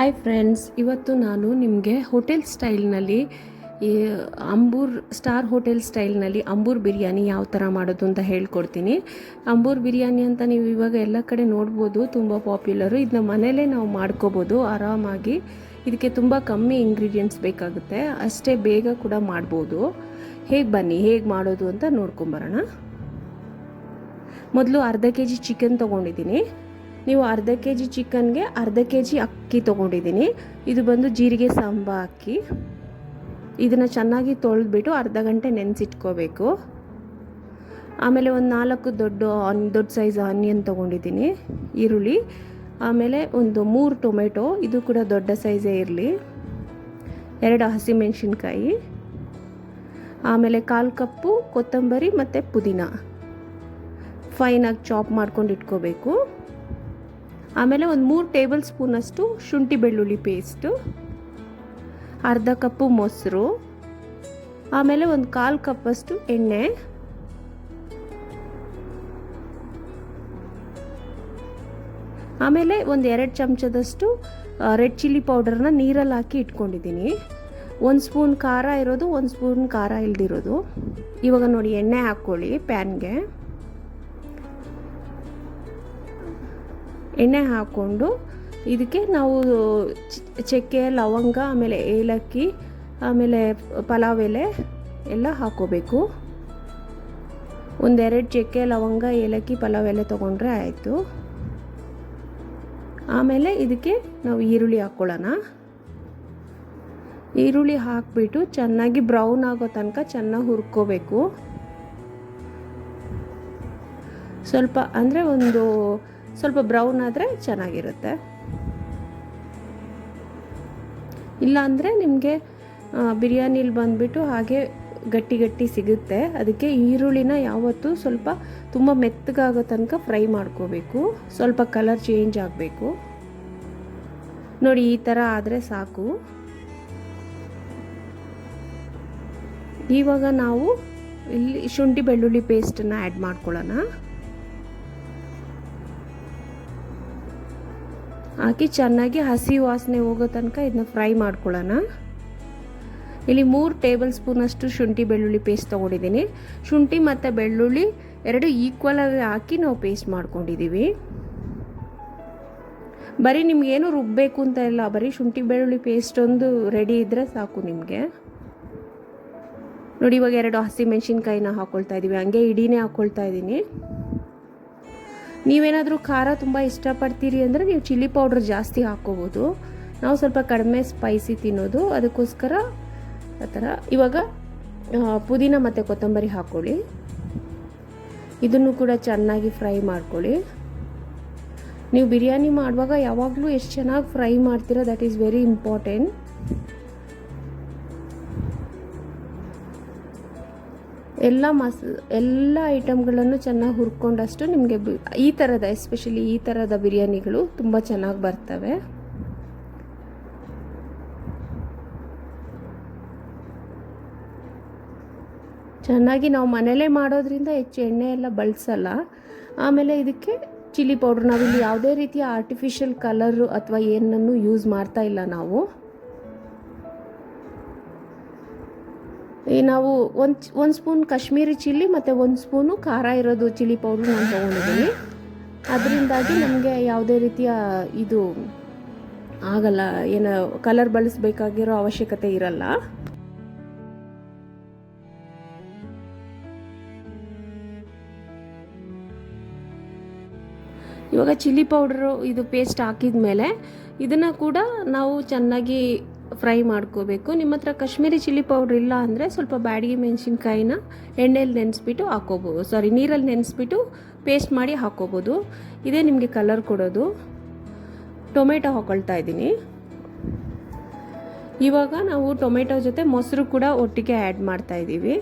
Hi friends ಇವತ್ತು ನಾನು ನಿಮಗೆ ಹೋಟೆಲ್ ಸ್ಟೈಲ್ನಲ್ಲಿ ಅಂಬೂರ್ ಸ್ಟಾರ್ ಹೋಟೆಲ್ ಸ್ಟೈಲ್ನಲ್ಲಿ ಅಂಬೂರ್ ಬಿರಿಯಾನಿ ಯಾವ ಥರ ಮಾಡೋದು ಅಂತ ಹೇಳ್ಕೊಡ್ತೀನಿ. ಅಂಬೂರ್ ಬಿರಿಯಾನಿ ಅಂತ ನೀವು ಇವಾಗ ಎಲ್ಲ ಕಡೆ ನೋಡ್ಬೋದು, ತುಂಬ ಪಾಪ್ಯುಲರು ಇದನ್ನ ಮನೇಲೇ ನಾವು ಮಾಡ್ಕೋಬೋದು, ಆರಾಮಾಗಿ. ಇದಕ್ಕೆ ತುಂಬ ಕಮ್ಮಿ ಇಂಗ್ರೀಡಿಯೆಂಟ್ಸ್ ಬೇಕಾಗುತ್ತೆ, ಅಷ್ಟೇ ಬೇಗ ಕೂಡ ಮಾಡ್ಬೋದು. ಹೇಗೆ ಬನ್ನಿ, ಹೇಗೆ ಮಾಡೋದು ಅಂತ ನೋಡ್ಕೊಂಬರೋಣ ಮೊದಲು ಅರ್ಧ ಕೆ ಜಿ ಚಿಕನ್ ತೊಗೊಂಡಿದ್ದೀನಿ. ನೀವು ಅರ್ಧ ಕೆ ಜಿ ಚಿಕನ್ಗೆ ಅರ್ಧ ಕೆ ಜಿ ಅಕ್ಕಿ ತೊಗೊಂಡಿದ್ದೀನಿ. ಇದು ಬಂದು ಜೀರಿಗೆ ಸಾಂಬ ಅಕ್ಕಿ. ಇದನ್ನು ಚೆನ್ನಾಗಿ ತೊಳೆದ್ಬಿಟ್ಟು ಅರ್ಧ ಗಂಟೆ ನೆನೆಸಿಟ್ಕೋಬೇಕು. ಆಮೇಲೆ ಒಂದು ನಾಲ್ಕು ದೊಡ್ಡ ಆನ್, ದೊಡ್ಡ ಸೈಜ್ ಆನಿಯನ್ ತೊಗೊಂಡಿದ್ದೀನಿ, ಈರುಳ್ಳಿ. ಆಮೇಲೆ ಒಂದು ಮೂರು ಟೊಮೆಟೊ, ಇದು ಕೂಡ ದೊಡ್ಡ ಸೈಜೇ ಇರಲಿ. ಎರಡು ಹಸಿಮೆಣಸಿನ್ಕಾಯಿ. ಆಮೇಲೆ ಕಾಲು ಕಪ್ಪು, ಕೊತ್ತಂಬರಿ ಮತ್ತು ಪುದೀನ. ಫೈನಾಗಿ ಚಾಪ್ ಮಾಡ್ಕೊಂಡು ಇಟ್ಕೋಬೇಕು. ಆಮೇಲೆ ಒಂದು ಮೂರು ಟೇಬಲ್ ಸ್ಪೂನಷ್ಟು ಶುಂಠಿ ಬೆಳ್ಳುಳ್ಳಿ ಪೇಸ್ಟು, ಅರ್ಧ ಕಪ್ಪು ಮೊಸರು, ಆಮೇಲೆ ಒಂದು ಕಾಲು ಕಪ್ಪಷ್ಟು ಎಣ್ಣೆ, ಆಮೇಲೆ ಒಂದು ಎರಡು ಚಮಚದಷ್ಟು ರೆಡ್ ಚಿಲ್ಲಿ ಪೌಡರ್ನ ನೀರಲ್ಲಿ ಹಾಕಿ ಇಟ್ಕೊಂಡಿದ್ದೀನಿ. ಒಂದು ಸ್ಪೂನ್ ಖಾರ ಇರೋದು, ಒಂದು ಸ್ಪೂನ್ ಖಾರ ಇಲ್ದಿರೋದು. ಇವಾಗ ನೋಡಿ, ಎಣ್ಣೆ ಹಾಕ್ಕೊಳ್ಳಿ ಪ್ಯಾನ್ಗೆ. ಎಣ್ಣೆ ಹಾಕ್ಕೊಂಡು ಇದಕ್ಕೆ ನಾವು ಚಕ್ಕೆ, ಲವಂಗ, ಆಮೇಲೆ ಏಲಕ್ಕಿ, ಆಮೇಲೆ ಪಲಾವ್ ಎಲೆ ಎಲ್ಲ ಹಾಕೋಬೇಕು. ಒಂದೆರಡು ಚಕ್ಕೆ, ಲವಂಗ, ಏಲಕ್ಕಿ, ಪಲಾವ್ ಎಲೆ ತೊಗೊಂಡ್ರೆ ಆಯಿತು. ಆಮೇಲೆ ಇದಕ್ಕೆ ನಾವು ಈರುಳ್ಳಿ ಹಾಕ್ಕೊಳ್ಳೋಣ. ಈರುಳ್ಳಿ ಹಾಕಿಬಿಟ್ಟು ಚೆನ್ನಾಗಿ ಬ್ರೌನ್ ಆಗೋ ತನಕ ಚೆನ್ನಾಗಿ ಹುರ್ಕೋಬೇಕು. ಸ್ವಲ್ಪ ಅಂದರೆ ಒಂದು ಸ್ವಲ್ಪ ಬ್ರೌನ್ ಆದರೆ ಚೆನ್ನಾಗಿರುತ್ತೆ. ಇಲ್ಲಾಂದರೆ ನಿಮಗೆ ಬಿರಿಯಾನಿಲಿ ಬಂದುಬಿಟ್ಟು ಹಾಗೆ ಗಟ್ಟಿ ಗಟ್ಟಿ ಸಿಗುತ್ತೆ. ಅದಕ್ಕೆ ಈರುಳ್ಳಿನ ಯಾವತ್ತೂ ಸ್ವಲ್ಪ ತುಂಬ ಮೆತ್ತಗಾಗೋ ತನಕ ಫ್ರೈ ಮಾಡ್ಕೋಬೇಕು. ಸ್ವಲ್ಪ ಕಲರ್ ಚೇಂಜ್ ಆಗಬೇಕು. ನೋಡಿ ಈ ಥರ ಆದರೆ ಸಾಕು. ಇವಾಗ ನಾವು ಇಲ್ಲಿ ಶುಂಠಿ ಬೆಳ್ಳುಳ್ಳಿ ಪೇಸ್ಟನ್ನು ಆ್ಯಡ್ ಮಾಡ್ಕೊಳ್ಳೋಣ. ಹಾಕಿ ಚೆನ್ನಾಗಿ ಹಸಿ ವಾಸನೆ ಹೋಗೋ ತನಕ ಇದನ್ನ ಫ್ರೈ ಮಾಡ್ಕೊಳ್ಳೋಣ. ಇಲ್ಲಿ ಮೂರು ಟೇಬಲ್ ಸ್ಪೂನಷ್ಟು ಶುಂಠಿ ಬೆಳ್ಳುಳ್ಳಿ ಪೇಸ್ಟ್ ತೊಗೊಂಡಿದ್ದೀನಿ. ಶುಂಠಿ ಮತ್ತು ಬೆಳ್ಳುಳ್ಳಿ ಎರಡು ಈಕ್ವಲಾಗಿ ಹಾಕಿ ನಾವು ಪೇಸ್ಟ್ ಮಾಡ್ಕೊಂಡಿದ್ದೀವಿ. ಬರೀ ನಿಮಗೇನು ರುಬ್ಬಬೇಕು ಅಂತ ಇಲ್ಲ, ಬರೀ ಶುಂಠಿ ಬೆಳ್ಳುಳ್ಳಿ ಪೇಸ್ಟ್ ಒಂದು ರೆಡಿ ಇದ್ದರೆ ಸಾಕು ನಿಮಗೆ. ನೋಡಿ ಇವಾಗ ಎರಡು ಹಸಿ ಮೆಣಸಿನ್ಕಾಯಿನ ಹಾಕ್ಕೊಳ್ತಾ ಇದ್ದೀವಿ ಹಂಗೆ ಇಡೀನೇ ಹಾಕ್ಕೊಳ್ತಾ ಇದ್ದೀನಿ ನೀವೇನಾದರೂ ಖಾರ ತುಂಬ ಇಷ್ಟಪಡ್ತೀರಿ ಅಂದರೆ ನೀವು ಚಿಲ್ಲಿ ಪೌಡ್ರ್ ಜಾಸ್ತಿ ಹಾಕ್ಕೋಬೋದು ನಾವು ಸ್ವಲ್ಪ ಕಡಿಮೆ ಸ್ಪೈಸಿ ತಿನ್ನೋದು. ಅದಕ್ಕೋಸ್ಕರ ಆ ಥರ. ಇವಾಗ ಪುದೀನ ಮತ್ತು ಕೊತ್ತಂಬರಿ ಹಾಕ್ಕೊಳ್ಳಿ ಇದನ್ನು ಕೂಡ ಚೆನ್ನಾಗಿ ಫ್ರೈ ಮಾಡ್ಕೊಳ್ಳಿ. ನೀವು ಬಿರಿಯಾನಿ ಮಾಡುವಾಗ ಯಾವಾಗಲೂ ಎಷ್ಟು ಚೆನ್ನಾಗಿ ಫ್ರೈ ಮಾಡ್ತೀರಾ ದಟ್ ಈಸ್ ವೆರಿ ಇಂಪಾರ್ಟೆಂಟ್ ಎಲ್ಲ ಮಸ್, ಎಲ್ಲ ಐಟಮ್ಗಳನ್ನು ಚೆನ್ನಾಗಿ ಹುರ್ಕೊಂಡಷ್ಟು ನಿಮಗೆ ಈ ಥರದ ಎಸ್ಪೆಷಲಿ ಈ ಥರದ ಬಿರಿಯಾನಿಗಳು ತುಂಬ ಚೆನ್ನಾಗಿ ಬರ್ತವೆ. ಚೆನ್ನಾಗಿ ನಾವು ಮನೇಲೇ ಮಾಡೋದ್ರಿಂದ ಹೆಚ್ಚು ಎಣ್ಣೆ ಎಲ್ಲ ಬಳಸಲ್ಲ. ಆಮೇಲೆ ಇದಕ್ಕೆ ಚಿಲ್ಲಿ ಪೌಡ್ರ್ ನಾವಿಲ್ಲಿ ಯಾವುದೇ ರೀತಿಯ ಆರ್ಟಿಫಿಷಿಯಲ್ ಕಲರು ಅಥವಾ ಏನನ್ನು ಯೂಸ್ ಮಾಡ್ತಾ ಇಲ್ಲ ನಾವು. ನಾವು ಒಂದು ಒಂದು ಸ್ಪೂನ್ ಕಾಶ್ಮೀರಿ ಚಿಲ್ಲಿ ಮತ್ತು ಒಂದು ಸ್ಪೂನು ಖಾರ ಇರೋದು ಚಿಲ್ಲಿ ಪೌಡ್ರ್ ನಾನು ತೊಗೊಂಡಿದ್ದೀನಿ. ಅದರಿಂದಾಗಿ ನಮಗೆ ಯಾವುದೇ ರೀತಿಯ ಇದು ಆಗಲ್ಲ, ಏನು ಕಲರ್ ಬಳಸಬೇಕಾಗಿರೋ ಅವಶ್ಯಕತೆ ಇರಲ್ಲ. ಇವಾಗ ಚಿಲ್ಲಿ ಪೌಡ್ರು ಇದು ಪೇಸ್ಟ್ ಹಾಕಿದ ಮೇಲೆ ಇದನ್ನು ಕೂಡ ನಾವು ಚೆನ್ನಾಗಿ ಫ್ರೈ ಮಾಡ್ಕೋಬೇಕು. ನಿಮ್ಮ ಹತ್ರ ಕಾಶ್ಮೀರಿ ಚಿಲ್ಲಿ ಪೌಡ್ರ್ ಇಲ್ಲ ಅಂದರೆ ಸ್ವಲ್ಪ ಬ್ಯಾಡಗಿ ಮೆಣಸಿನ್ಕಾಯಿನ ಎಣ್ಣೆಯಲ್ಲಿ ನೆನೆಸ್ಬಿಟ್ಟು ಹಾಕೋಬೋದು. ಸಾರಿ ನೀರಲ್ಲಿ ನೆನೆಸ್ಬಿಟ್ಟು ಪೇಸ್ಟ್ ಮಾಡಿ ಹಾಕೋಬೋದು. ಇದೇ ನಿಮಗೆ ಕಲರ್ ಕೊಡೋದು. ಟೊಮೆಟೊ ಹಾಕೊಳ್ತಾ ಇದ್ದೀನಿ. ಇವಾಗ ನಾವು ಟೊಮೆಟೊ ಜೊತೆ ಮೊಸರು ಕೂಡ ಒಟ್ಟಿಗೆ ಆ್ಯಡ್ ಮಾಡ್ತಾ ಇದ್ದೀವಿ.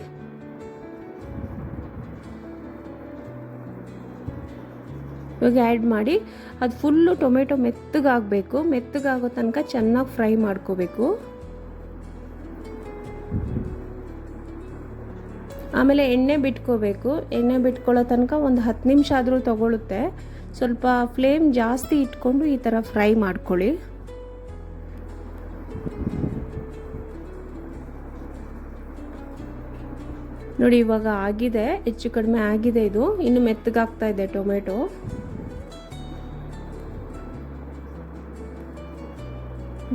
ಇವಾಗ ಆ್ಯಡ್ ಮಾಡಿ, ಅದು ಫುಲ್ಲು ಟೊಮೆಟೊ ಮೆತ್ತಗಾಗಬೇಕು. ಮೆತ್ತಗಾಗೋ ತನಕ ಚೆನ್ನಾಗಿ ಫ್ರೈ ಮಾಡ್ಕೋಬೇಕು. ಆಮೇಲೆ ಎಣ್ಣೆ ಬಿಟ್ಕೋಬೇಕು. ಎಣ್ಣೆ ಬಿಟ್ಕೊಳ್ಳೋ ತನಕ ಒಂದು ಹತ್ತು ನಿಮಿಷ ಆದರೂ ತಗೊಳುತ್ತೆ. ಸ್ವಲ್ಪ ಫ್ಲೇಮ್ ಜಾಸ್ತಿ ಇಟ್ಕೊಂಡು ಈ ಥರ ಫ್ರೈ ಮಾಡ್ಕೊಳ್ಳಿ. ನೋಡಿ ಇವಾಗ ಆಗಿದೆ. ಹೆಚ್ಚು ಕಡಿಮೆ ಆಗಿದೆ ಇದು. ಇನ್ನು ಮೆತ್ತಗಾಗ್ತಾ ಇದೆ ಟೊಮೆಟೊ.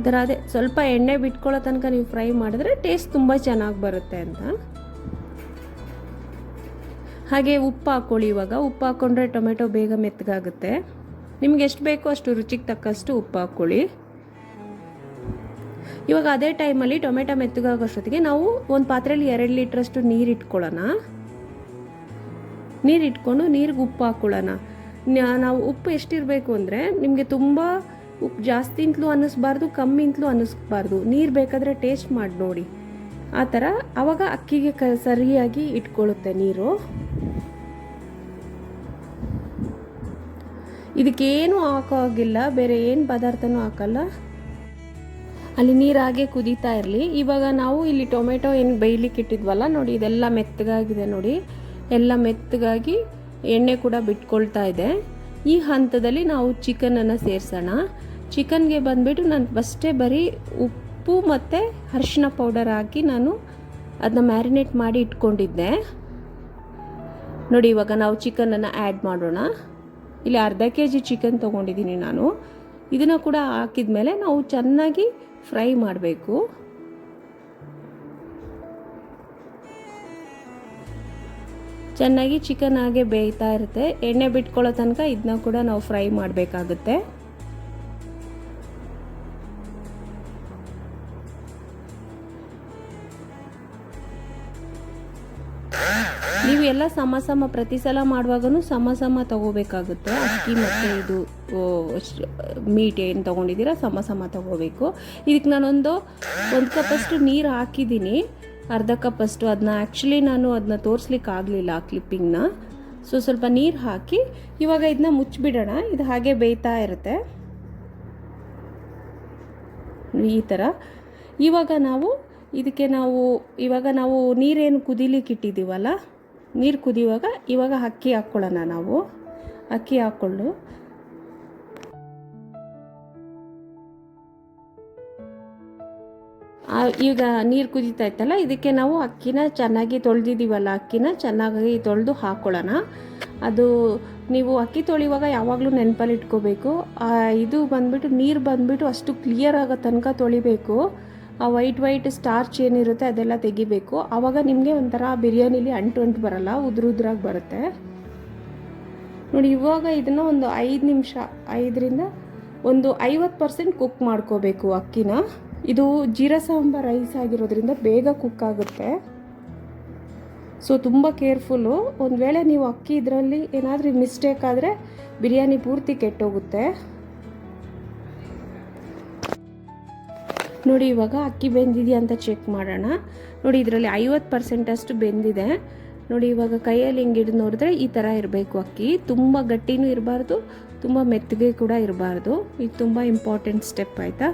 ಇದರ ಅದೇ ಸ್ವಲ್ಪ ಎಣ್ಣೆ ಬಿಟ್ಕೊಳ್ಳೋ ತನಕ ನೀವು ಫ್ರೈ ಮಾಡಿದ್ರೆ ಟೇಸ್ಟ್ ತುಂಬ ಚೆನ್ನಾಗಿ ಬರುತ್ತೆ ಅಂತ. ಹಾಗೆ ಉಪ್ಪು ಹಾಕ್ಕೊಳ್ಳಿ ಇವಾಗ. ಉಪ್ಪು ಹಾಕ್ಕೊಂಡ್ರೆ ಟೊಮೆಟೊ ಬೇಗ ಮೆತ್ತಗಾಗುತ್ತೆ. ನಿಮ್ಗೆ ಎಷ್ಟು ಬೇಕೋ ಅಷ್ಟು ರುಚಿಗೆ ತಕ್ಕಷ್ಟು ಉಪ್ಪು ಹಾಕ್ಕೊಳ್ಳಿ. ಇವಾಗ ಅದೇ ಟೈಮಲ್ಲಿ ಟೊಮೆಟೊ ಮೆತ್ತಗಾಗೋಷ್ಟೊತ್ತಿಗೆ ನಾವು ಒಂದು ಪಾತ್ರೆಯಲ್ಲಿ ಎರಡು ಲೀಟ್ರಷ್ಟು ನೀರು ಇಟ್ಕೊಳ್ಳೋಣ. ನೀರು ಇಟ್ಕೊಂಡು ನೀರಿಗೆ ಉಪ್ಪು ಹಾಕ್ಕೊಳ್ಳೋಣ. ನಾವು ಉಪ್ಪು ಎಷ್ಟಿರಬೇಕು ಅಂದರೆ ನಿಮಗೆ ತುಂಬ ಉಪ್ಪು ಜಾಸ್ತಿ ಅಂತಲೂ ಅನ್ನಿಸ್ಬಾರ್ದು, ಕಮ್ಮಿ ಅಂತಲೂ ಅನ್ನಿಸ್ಬಾರ್ದು. ನೀರು ಬೇಕಾದರೆ ಟೇಸ್ಟ್ ಮಾಡಿ ನೋಡಿ. ಆ ಥರ ಆವಾಗ ಅಕ್ಕಿಗೆ ಕ ಸರಿಯಾಗಿ ಇಟ್ಕೊಳ್ಳುತ್ತೆ ನೀರು. ಇದಕ್ಕೇನು ಹಾಕೋ ಹಾಗಿಲ್ಲ, ಬೇರೆ ಏನು ಪದಾರ್ಥನೂ ಹಾಕಲ್ಲ. ಅಲ್ಲಿ ನೀರಾಗೆ ಕುದೀತಾ ಇರಲಿ. ಇವಾಗ ನಾವು ಇಲ್ಲಿ ಟೊಮೆಟೊ ಏನು ಬೇಯ್ಲಿಕ್ಕೆ ಇಟ್ಟಿದ್ವಲ್ಲ ನೋಡಿ, ಇದೆಲ್ಲ ಮೆತ್ತಗಾಗಿದೆ ನೋಡಿ. ಎಲ್ಲ ಮೆತ್ತಗಾಗಿ ಎಣ್ಣೆ ಕೂಡ ಬಿಟ್ಕೊಳ್ತಾ ಇದೆ. ಈ ಹಂತದಲ್ಲಿ ನಾವು ಚಿಕನನ್ನು ಸೇರಿಸೋಣ. ಚಿಕನ್ಗೆ ಬಂದುಬಿಟ್ಟು ನಾನು ಫಸ್ಟೇ ಬರೀ ಉಪ್ಪು ಮತ್ತು ಅರಿಶಿನ ಪೌಡರ್ ಹಾಕಿ ನಾನು ಅದನ್ನ ಮ್ಯಾರಿನೇಟ್ ಮಾಡಿ ಇಟ್ಕೊಂಡಿದ್ದೆ. ನೋಡಿ, ಇವಾಗ ನಾವು ಚಿಕನನ್ನು ಆ್ಯಡ್ ಮಾಡೋಣ. ಇಲ್ಲಿ ಅರ್ಧ ಕೆ ಜಿ ಚಿಕನ್ ತೊಗೊಂಡಿದ್ದೀನಿ ನಾನು. ಇದನ್ನು ಕೂಡ ಹಾಕಿದ ಮೇಲೆ ನಾವು ಚೆನ್ನಾಗಿ ಫ್ರೈ ಮಾಡಬೇಕು. ಚೆನ್ನಾಗಿ ಚಿಕನ್ ಹಾಗೆ ಬೇಯ್ತಾ ಇರುತ್ತೆ. ಎಣ್ಣೆ ಬಿಟ್ಕೊಳ್ಳೋ ತನಕ ಇದನ್ನ ಕೂಡ ನಾವು ಫ್ರೈ ಮಾಡಬೇಕಾಗುತ್ತೆ. ನೀವು ಎಲ್ಲ ಸಮ ಸಮ ಪ್ರತಿ ಸಲ ಮಾಡುವಾಗೂ ಸಮ ಸಮ ತಗೋಬೇಕಾಗುತ್ತೆ. ಅಕ್ಕಿ ಮತ್ತು ಇದು ಮೀಟ್ ಏನು ತೊಗೊಂಡಿದ್ದೀರಾ ಸಮ ಸಮ ತಗೋಬೇಕು. ಇದಕ್ಕೆ ನಾನೊಂದು ಒಂದು ಕಪ್ಪಷ್ಟು ನೀರು ಹಾಕಿದ್ದೀನಿ. ಅರ್ಧ ಕಪ್ಪಷ್ಟು ಅದನ್ನ ಆ್ಯಕ್ಚುಲಿ ನಾನು ಅದನ್ನ ತೋರಿಸ್ಲಿಕ್ಕೆ ಆಗಲಿಲ್ಲ ಆ ಕ್ಲಿಪ್ಪಿಂಗ್ನ ಸೊ ಸ್ವಲ್ಪ ನೀರು ಹಾಕಿ ಇವಾಗ ಇದನ್ನ ಮುಚ್ಚಿಬಿಡೋಣ ಇದು ಹಾಗೆ ಬೇಯ್ತಾ ಇರುತ್ತೆ. ಈ ಥರ ಇವಾಗ ನಾವು ಇದಕ್ಕೆ ನಾವು ಇವಾಗ ನಾವು ನೀರೇನು ಕುದಿಲಿಕ್ಕೆ ಇಟ್ಟಿದ್ದೀವಲ್ಲ? ನೀರು ಕುದಿಯುವಾಗ ಇವಾಗ ಅಕ್ಕಿ ಹಾಕ್ಕೊಳ್ಳೋಣ ನಾವು. ಅಕ್ಕಿ ಹಾಕ್ಕೊಂಡು. ಈಗ ನೀರು ಕುದೀತಾ ಇತ್ತಲ್ಲ, ಇದಕ್ಕೆ ನಾವು ಅಕ್ಕಿನ ಚೆನ್ನಾಗಿ ತೊಳೆದಿದ್ದೀವಲ್ಲ, ಅಕ್ಕಿನ ಚೆನ್ನಾಗಿ ತೊಳೆದು ಹಾಕ್ಕೊಳ್ಳೋಣ ಅದು ನೀವು ಅಕ್ಕಿ ತೊಳೆಯುವಾಗ ಯಾವಾಗಲೂ ನೆನಪಲ್ಲಿ ಇಟ್ಕೋಬೇಕು. ಇದು ಬಂದ್ಬಿಟ್ಟು ನೀರು ಬಂದ್ಬಿಟ್ಟು ಅಷ್ಟು ಕ್ಲಿಯರ್ ಆಗೋ ತನಕ ತೊಳಿಬೇಕು. ಆ ವೈಟ್ ವೈಟ್ ಸ್ಟಾರ್ಚ್ ಏನಿರುತ್ತೆ ಅದೆಲ್ಲ ತೆಗಿಬೇಕು. ಆವಾಗ ನಿಮಗೆ ಒಂಥರ ಬಿರಿಯಾನಿಲಿ ಅಂಟು ಅಂಟು ಬರಲ್ಲ, ಉದ್ರ ಉದ್ರಾಗಿ ಬರುತ್ತೆ. ನೋಡಿ, ಇವಾಗ ಇದನ್ನು ಒಂದು ಐದು ನಿಮಿಷ, ಐದರಿಂದ ಒಂದು ಐವತ್ತು ಪರ್ಸೆಂಟ್ ಕುಕ್ ಮಾಡ್ಕೋಬೇಕು ಅಕ್ಕಿನ. ಇದು ಜೀರಾ ಸಾಂಬಾರ್ ರೈಸ್ ಆಗಿರೋದ್ರಿಂದ ಬೇಗ ಕುಕ್ ಆಗುತ್ತೆ. ಸೊ ತುಂಬ ಕೇರ್ಫುಲ್ಲು ಒಂದು ವೇಳೆ ನೀವು ಅಕ್ಕಿ ಇದರಲ್ಲಿ ಏನಾದರೂ ಮಿಸ್ಟೇಕ್ ಆದರೆ ಬಿರಿಯಾನಿ ಪೂರ್ತಿ ಕೆಟ್ಟೋಗುತ್ತೆ. ನೋಡಿ ಇವಾಗ ಅಕ್ಕಿ ಬೆಂದಿದೆಯಾ ಅಂತ ಚೆಕ್ ಮಾಡೋಣ. ನೋಡಿ ಇದರಲ್ಲಿ ಐವತ್ತು ಪರ್ಸೆಂಟಷ್ಟು ಬೆಂದಿದೆ. ನೋಡಿ ಇವಾಗ ಕೈಯಲ್ಲಿ ಹಿಂಗೆ ಹಿಡಿದು ನೋಡಿದ್ರೆ ಈ ಥರ ಇರಬೇಕು ಅಕ್ಕಿ. ತುಂಬ ಗಟ್ಟಿನೂ ಇರಬಾರ್ದು, ತುಂಬ ಮೆತ್ತಗೆ ಕೂಡ ಇರಬಾರ್ದು. ಇದು ತುಂಬ ಇಂಪಾರ್ಟೆಂಟ್ ಸ್ಟೆಪ್ ಆಯಿತಾ?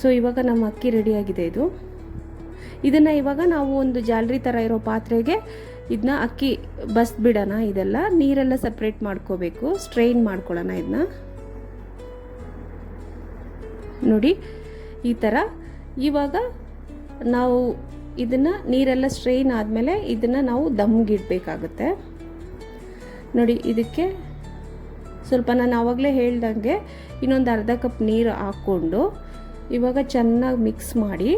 ಸೊ ಇವಾಗ ನಮ್ಮ ಅಕ್ಕಿ ರೆಡಿಯಾಗಿದೆ ಇದು. ಇದನ್ನು ಇವಾಗ ನಾವು ಒಂದು ಜಾಲರಿ ಥರ ಇರೋ ಪಾತ್ರೆಗೆ ಇದನ್ನ ಅಕ್ಕಿ ಬಸ್ಬಿಡೋಣ ಇದೆಲ್ಲ. ನೀರೆಲ್ಲ ಸಪ್ರೇಟ್ ಮಾಡ್ಕೋಬೇಕು ಸ್ಟ್ರೈನ್ ಮಾಡ್ಕೊಳ್ಳೋಣ ಇದನ್ನ. ನೋಡಿ, ಈ ಥರ ಇವಾಗ ನಾವು ಇದನ್ನು ನೀರೆಲ್ಲ ಸ್ಟ್ರೈನ್ ಆದಮೇಲೆ ಇದನ್ನು ನಾವು ದಮ್ಗಿಡಬೇಕಾಗುತ್ತೆ. ನೋಡಿ, ಇದಕ್ಕೆ ಸ್ವಲ್ಪ ನಾನು ಆವಾಗಲೇ ಹೇಳ್ದಂಗೆ ಇನ್ನೊಂದು ಅರ್ಧ ಕಪ್ ನೀರು ಹಾಕ್ಕೊಂಡು ಇವಾಗ ಚೆನ್ನಾಗಿ ಮಿಕ್ಸ್ ಮಾಡಿ.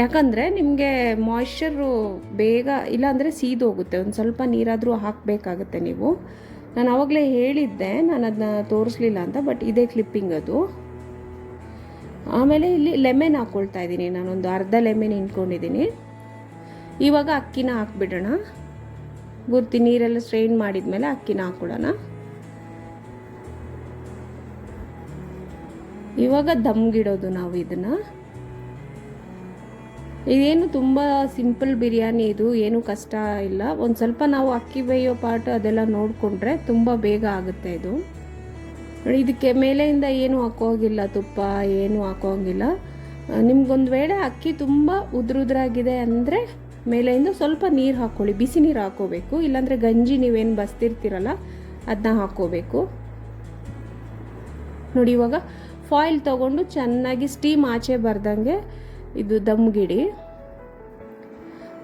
ಯಾಕಂದರೆ ನಿಮಗೆ ಮಾಯ್ಶ್ಚರು ಬೇಗ ಇಲ್ಲಾಂದರೆ ಸೀದೋಗುತ್ತೆ. ಒಂದು ಸ್ವಲ್ಪ ನೀರಾದರೂ ಹಾಕಬೇಕಾಗುತ್ತೆ ನೀವು. ನಾನು ಆವಾಗಲೇ ಹೇಳಿದ್ದೆ, ನಾನು ಅದನ್ನ ತೋರಿಸ್ಲಿಲ್ಲ ಅಂತ ಬಟ್ ಇದೇ ಕ್ಲಿಪ್ಪಿಂಗ್ ಅದು. ಆಮೇಲೆ ಇಲ್ಲಿ ಲೆಮೆನ್ ಹಾಕ್ಕೊಳ್ತಾ ಇದ್ದೀನಿ, ನಾನೊಂದು ಅರ್ಧ ಲೆಮೆನ್ ಇಟ್ಕೊಂಡಿದ್ದೀನಿ ಇವಾಗ ಅಕ್ಕಿನ ಹಾಕ್ಬಿಡೋಣ. ಗುರ್ತಿ, ನೀರೆಲ್ಲ ಸ್ಟ್ರೈನ್ ಮಾಡಿದ್ಮೇಲೆ ಅಕ್ಕಿನ ಹಾಕ್ಕೊಡೋಣ ಇವಾಗ ದಮ್ಗಿಡೋದು ನಾವು ಇದನ್ನು. ಇದೇನು ತುಂಬ ಸಿಂಪಲ್ ಬಿರಿಯಾನಿ ಇದು, ಏನು ಕಷ್ಟ ಇಲ್ಲ. ಒಂದು ಸ್ವಲ್ಪ ನಾವು ಅಕ್ಕಿ ಬೇಯೋ ಪಾರ್ಟ್ ಅದೆಲ್ಲ ನೋಡಿಕೊಂಡ್ರೆ ತುಂಬ ಬೇಗ ಆಗುತ್ತೆ ಇದು. ಇದಕ್ಕೆ ಮೇಲೆಯಿಂದ ಏನು ಹಾಕೋಂಗಿಲ್ಲ, ತುಪ್ಪ ಏನು ಹಾಕೋಂಗಿಲ್ಲ. ನಿಮ್ಗೊಂದು ವೇಳೆ ಅಕ್ಕಿ ತುಂಬ ಉದ್ರುದ್ರಾಗಿದೆ ಅಂದರೆ ಮೇಲೆಯಿಂದ ಸ್ವಲ್ಪ ನೀರು ಹಾಕ್ಕೊಳ್ಳಿ ಬಿಸಿ ನೀರು ಹಾಕೋಬೇಕು. ಇಲ್ಲಾಂದರೆ ಗಂಜಿ ನೀವೇನು ಬಸ್ತಿರ್ತೀರಲ್ಲ ಅದನ್ನ ಹಾಕ್ಕೋಬೇಕು ನೋಡಿ, ಇವಾಗ ಫಾಯಿಲ್ ತೊಗೊಂಡು ಚೆನ್ನಾಗಿ ಸ್ಟೀಮ್ ಆಚೆ ಬರ್ದಂಗೆ ಇದು ದಮ್ಗಿಡಿ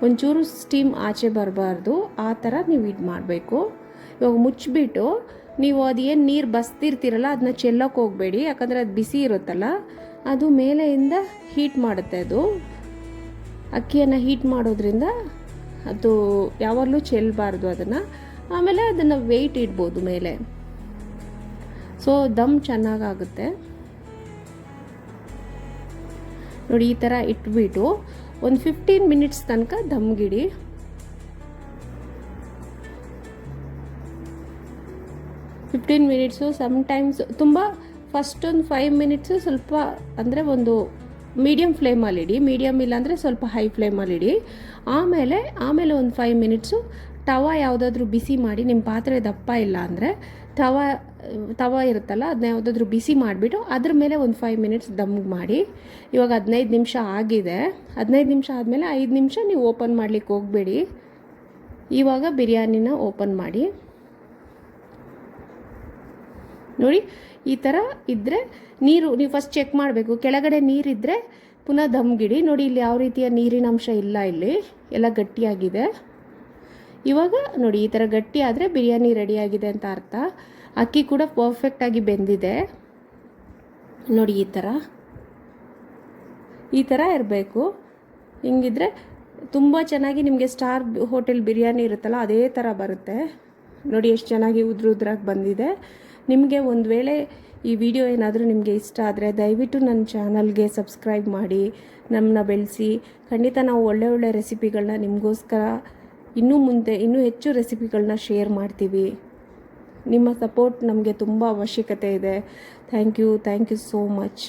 ಒಂಚೂರು ಸ್ಟೀಮ್ ಆಚೆ ಬರಬಾರ್ದು. ಆ ಥರ ನೀವು ಇದು ಮಾಡಬೇಕು. ಇವಾಗ ಮುಚ್ಚಿಬಿಟ್ಟು ನೀವು ಅದೇನು ನೀರು ಬಸ್ತಿರ್ತೀರಲ್ಲ ಅದನ್ನ ಚೆಲ್ಲೋಕೆ ಹೋಗಬೇಡಿ. ಯಾಕಂದರೆ ಅದು ಬಿಸಿ ಇರುತ್ತಲ್ಲ, ಅದು ಮೇಲೆಯಿಂದ ಹೀಟ್ ಮಾಡುತ್ತೆ ಅದು. ಅಕ್ಕಿಯನ್ನು ಹೀಟ್ ಮಾಡೋದ್ರಿಂದ ಅದು ಯಾವಾಗಲೂ ಚೆಲ್ಲಬಾರ್ದು ಅದನ್ನು. ಆಮೇಲೆ ಅದನ್ನು ವೆಯ್ಟ್ ಇಡ್ಬೋದು ಮೇಲೆ. ಸೊ ದಮ್ ಚೆನ್ನಾಗಾಗುತ್ತೆ. ನೋಡಿ, ಈ ಥರ ಇಟ್ಬಿಟ್ಟು ಒಂದು ಫಿಫ್ಟೀನ್ ಮಿನಿಟ್ಸ್ ತನಕ ದಮ್ಗಿಡಿ. ಫಿಫ್ಟೀನ್ ಮಿನಿಟ್ಸು ಸಮ್ಟೈಮ್ಸ್ ತುಂಬ ಫಸ್ಟ್ ಒಂದು ಫೈವ್ ಮಿನಿಟ್ಸು ಸ್ವಲ್ಪ ಅಂದರೆ ಒಂದು ಮೀಡಿಯಮ್ ಫ್ಲೇಮಲ್ಲಿ ಇಡಿ. ಮೀಡಿಯಮ್ ಇಲ್ಲಾಂದರೆ ಸ್ವಲ್ಪ ಹೈ ಫ್ಲೇಮಲ್ಲಿ ಇಡಿ. ಆಮೇಲೆ ಆಮೇಲೆ ಒಂದು ಫೈವ್ ಮಿನಿಟ್ಸು ತವ ಯಾವುದಾದ್ರೂ ಬಿಸಿ ಮಾಡಿ ನಿಮ್ಮ ಪಾತ್ರೆ ದಪ್ಪ ಇಲ್ಲ ಅಂದರೆ ತವ ತವ ಇರುತ್ತಲ್ಲ ಅದನ್ನ ಯಾವುದಾದ್ರೂ ಬಿಸಿ ಮಾಡಿಬಿಟ್ಟು ಅದ್ರ ಮೇಲೆ ಒಂದು ಫೈವ್ ಮಿನಿಟ್ಸ್ ದಮ್ ಮಾಡಿ. ಇವಾಗ ಹದಿನೈದು ನಿಮಿಷ ಆಗಿದೆ. ಹದಿನೈದು ನಿಮಿಷ ಆದಮೇಲೆ ಐದು ನಿಮಿಷ ನೀವು ಓಪನ್ ಮಾಡಲಿಕ್ಕೆ ಹೋಗಬೇಡಿ. ಇವಾಗ ಬಿರಿಯಾನಿನ ಓಪನ್ ಮಾಡಿ. ನೋಡಿ, ಈ ಥರ ಇದ್ದರೆ ನೀರು, ನೀವು ಫಸ್ಟ್ ಚೆಕ್ ಮಾಡಬೇಕು. ಕೆಳಗಡೆ ನೀರಿದ್ದರೆ ಪುನಃ ದಮ್ಗಿಡಿ ನೋಡಿ, ಇಲ್ಲಿ ಯಾವ ರೀತಿಯ ನೀರಿನ ಅಂಶ ಇಲ್ಲ ಇಲ್ಲಿ. ಎಲ್ಲ ಗಟ್ಟಿಯಾಗಿದೆ. ಇವಾಗ ನೋಡಿ, ಈ ಥರ ಗಟ್ಟಿ ಆದರೆ ಬಿರಿಯಾನಿ ರೆಡಿಯಾಗಿದೆ ಅಂತ ಅರ್ಥ. ಅಕ್ಕಿ ಕೂಡ ಪರ್ಫೆಕ್ಟಾಗಿ ಬೆಂದಿದೆ. ನೋಡಿ ಈ ಥರ ಈ ಥರ ಇರಬೇಕು. ಹಿಂಗಿದ್ರೆ ತುಂಬ ಚೆನ್ನಾಗಿ ನಿಮಗೆ ಸ್ಟಾರ್ ಹೋಟೆಲ್ ಬಿರಿಯಾನಿ ಇರುತ್ತಲ್ಲ, ಅದೇ ಥರ ಬರುತ್ತೆ. ನೋಡಿ ಎಷ್ಟು ಚೆನ್ನಾಗಿ ಉದ್ರ ಉದ್ರಾಗಿ ಬಂದಿದೆ. ನಿಮಗೆ ಒಂದು ವೇಳೆ ಈ ವಿಡಿಯೋ ಏನಾದರೂ ನಿಮಗೆ ಇಷ್ಟ ಆದರೆ ದಯವಿಟ್ಟು ನನ್ನ ಚಾನಲ್ಗೆ ಸಬ್ಸ್ಕ್ರೈಬ್ ಮಾಡಿ ನಮ್ಮನ್ನ ಬೆಳೆಸಿ. ಖಂಡಿತ ನಾವು ಒಳ್ಳೆ ಒಳ್ಳೆ ರೆಸಿಪಿಗಳನ್ನ ನಿಮಗೋಸ್ಕರ ಇನ್ನೂ ಮುಂದೆ, ಇನ್ನೂ ಹೆಚ್ಚು ರೆಸಿಪಿಗಳನ್ನ ಶೇರ್ ಮಾಡ್ತೀವಿ. ನಿಮ್ಮ ಸಪೋರ್ಟ್ ನಮಗೆ ತುಂಬ ಅವಶ್ಯಕತೆ ಇದೆ. Thank you thank you so much